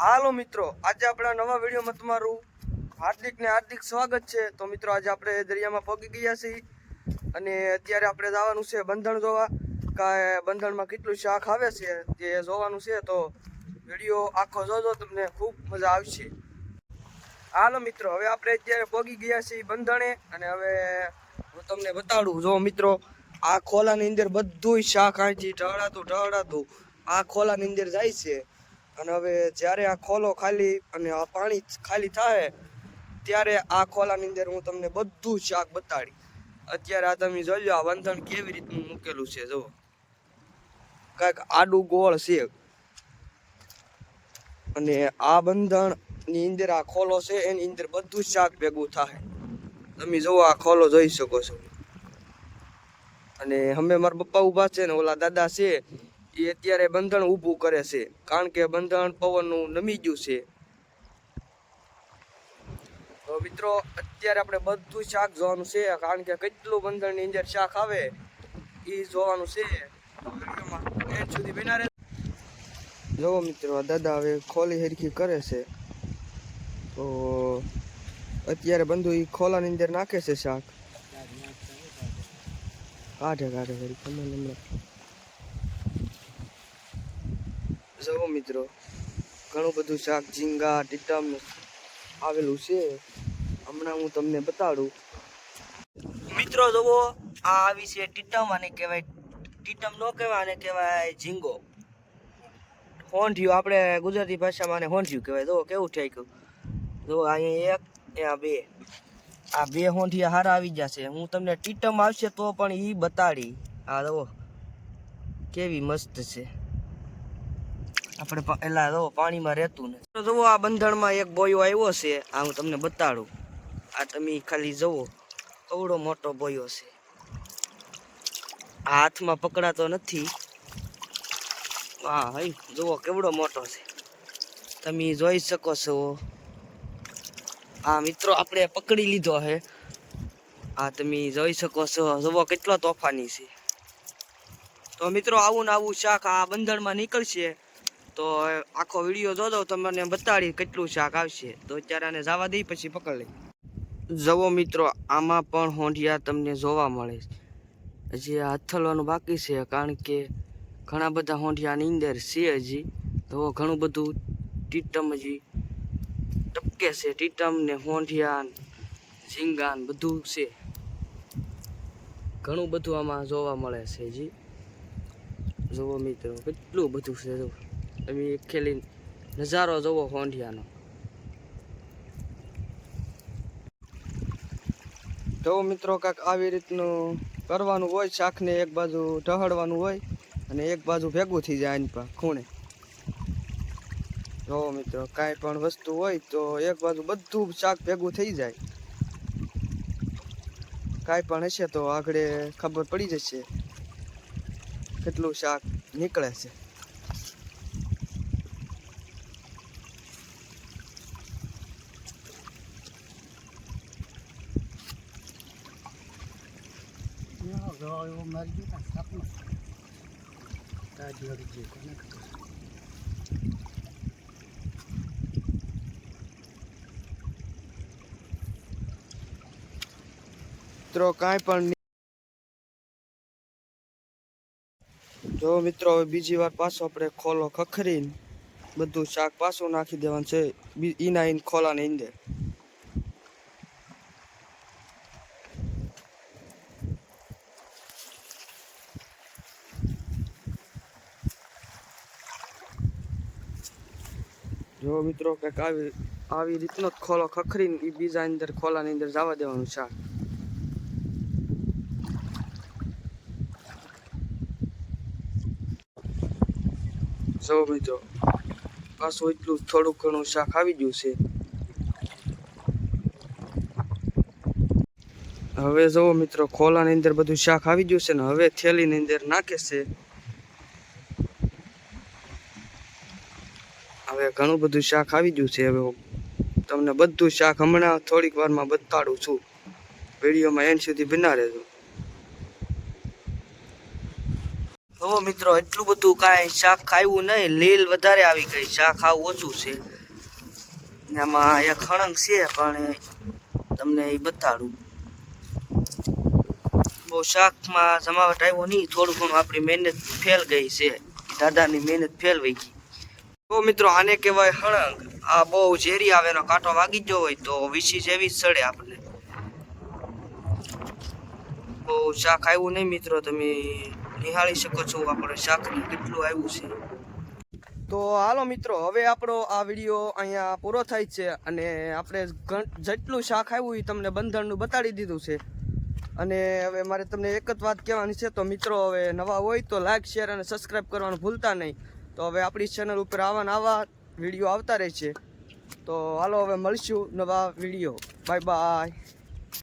હાલો મિત્રો, આજે આપણા નવા વિડીયોમાં તમારું હાર્દિક ને હાર્દિક સ્વાગત છે. તો મિત્રો, આજે આપણે દરિયામાં પગી ગયા છીએ અને અત્યારે આપણે જવાનું છે બંધણ જોવા. કાંઈ બંધણમાં કેટલું શાક આવે છે તે જોવાનું છે. તો વીડિયો આખો જોજો, તમને ખૂબ મજા આવશે. હાલો મિત્રો, હવે આપણે અત્યારે પગી ગયા છીએ બંધણે અને હવે હું તમને બતાડું. જો મિત્રો, આ ખોલાની અંદર બધું શાક અહીંથી ઢળાતું ઢળાતું, આ ખોલાની અંદર જાય છે. અને હવે જ્યારે આ ખોલો ખાલી અને આ પાણી ખાલી થાય, ત્યારે આ ખોલાની અંદર હું તમને બધું શાક બતાડી. અત્યારે આ તમે જોજો આ બંધણ કેવી રીતનું મૂકેલું છે, જુઓ. કાંઈક આડું ગોળ છે. અને આ બંધણની અંદર આ ખોલો છે, એની અંદર બધું શાક ભેગું થાય. તમે જોવો આ ખોલો જોઈ શકો છો. અને અમે મારા પપ્પા ઊભા છે ને, ઓલા દાદા છે એ અત્યારે બંધણ ઊભું કરે છે. કારણ કે બંધણ પવનનું નમી ગયું છે. તો મિત્રો, અત્યારે આપણે બધું શાક જોવાનું છે. કારણ કે કેટલું બંધણની અંદર શાક આવે, એ જોવાનું છે. બન્યા રહેજો. મિત્રો દાદા હવે ખોલી હરખી કરે છે. તો અત્યારે બંધુ એ ખોલાની અંદર નાખે છે શાક. કાઢે કાઢે વળી જુઓ મિત્રો. ઘણું બધું શાક, ઝીંગા ટીટમ આવેલું છે. હમણાં હું તમને બતાડું. મિત્રો, જુઓ, આ આવી છે ટીટમ અને કહેવાય ટીટમ નો કહેવાય અને કહેવાય ઝીંગો. હોંઠિયું આપણે ગુજરાતી ભાષામાં આને હોંઠિયું કહેવાય. જો કેવું થઈ ગયું જો અહીંયા એક, અહીંયા બે. આ બે હોંઠિયા હારા આવી જશે હું તમને ટીટમ આવશે તો પણ એ બતાડી. આ જુઓ, કેવી મસ્ત છે. આપણે પ- એલા જો પાણીમાં રહેતું ને જુઓ આ બંધણમાં એક બોયો આવ્યો છે. આ હું તમને બતાડું. આ તમે ખાલી જુઓ. અવડો મોટો બોયો છે. આ હાથમાં પકડાતો નથી. હા હઈ. જુઓ કેવડો મોટો છે. તમે જોઈ શકો છો. આ મિત્રો આપણે પકડી લીધો છે. આ તમે જોઈ શકો છો. જુઓ કેટલો તોફાની છે. તો મિત્રો આવું ને આવું શાક આ બંધણમાં નીકળશે. તો આખો વીડિયો જોજો, તમને બતાડી કેટલું શાક આવશે. તો અત્યારે આને જવા દઈ પછી પકડ લઈ જવો મિત્રો, આમાં પણ હોંઢિયા તમને જોવા મળે હજી હથલવાનું બાકી છે, કારણ કે ઘણા બધા હોંઢિયાની અંદર છે હજી. તો ઘણું બધું ટીટમ હજી ટપકે છે, ટીટમ ને હોંઢિયા ઝીંગા બધું છે. ઘણું બધું આમાં જોવા મળે છે હજી. જુઓ મિત્રો, કેટલું બધું છે જો તમે ખેલી નજારો જોવો હોંઢિયાનો તો મિત્રો કાંક આવી રીતનું કરવાનું હોય, શાકને એક બાજુ ઢહડવાનું હોય અને એક બાજુ ભેગું થઈ જાય એની પર ખૂણે. જો મિત્રો કાંઈ પણ વસ્તુ હોય તો એક બાજુ બધું શાક ભેગું થઈ જાય. કાંઈ પણ હશે તો આગળ ખબર પડી જશે. કેટલું શાક નીકળે છે. મિત્રો, કાંઈ પણ. જો મિત્રો, હવે બીજી વાર પાછો આપણે ખોલો ખખરીને બધું શાક પાછું નાખી દેવાનું છે ઈના ઈન ખોલાની અંદર જો મિત્રો કંઈક આવી આવી રીતનો જ ખોલો ખખરીને એ બીજા અંદર ખોલાની અંદર જવા દેવાનું શાક. જો મિત્રો, પાછું એટલું થોડું ઘણું શાક આવી ગયું છે. હવે જુઓ મિત્રો, ખોલાની અંદર બધું શાક આવી ગયું છે ને, હવે થેલીની અંદર નાખે છે. ઘણું બધું શાક આવી ગયું છે હવે તમને બધું શાક હમણાં થોડીક વારમાં બતાડું છું. વિડીયોમાં એન્ડ સુધી બિના રહેજો. તો મિત્રો, એટલું બધું કાંઈ શાક ખાવું નહીં. લીલ વધારે આવી ગઈ. શાક ખાવું ઓછું છે. આમાં એક ખણંગ છે, પણ તમને એ બતાડું. બહુ શાકમાં જમાવટ આવ્યો નહીં. થોડું ઘણું આપણી મહેનત ફેલ ગઈ છે. દાદાની મહેનત ફેલ વહી ગઈ. તો મિત્રો આને કહેવાય હળંગ. આ બહુ ઝેરી આવે એનો કાંટો વાગી ગયો હોય તો વીસી જેવી સડે આપણને. બહુ શાક આવ્યું નહીં મિત્રો, તમે નિહાળી શકો છો આપણે શાકનું કેટલું આવ્યું છે. તો હાલો મિત્રો, હવે આપણો આ વીડિયો અહીંયા પૂરો થાય છે અને આપણે જેટલું શાક આવ્યું એ તમને બંધનનું બતાડી દીધું છે. અને હવે મારે તમને એક જ વાત કહેવાની છે, તો મિત્રો હવે નવા હોય તો લાઈક શેર અને સબસ્ક્રાઈબ કરવાનું ભૂલતા નહીં. તો હવે આપણી ચેનલ ઉપર આવા આવા વીડિયો આવતા રહે છે. તો હાલો હવે મળશું નવા વીડિયો. Bye bye.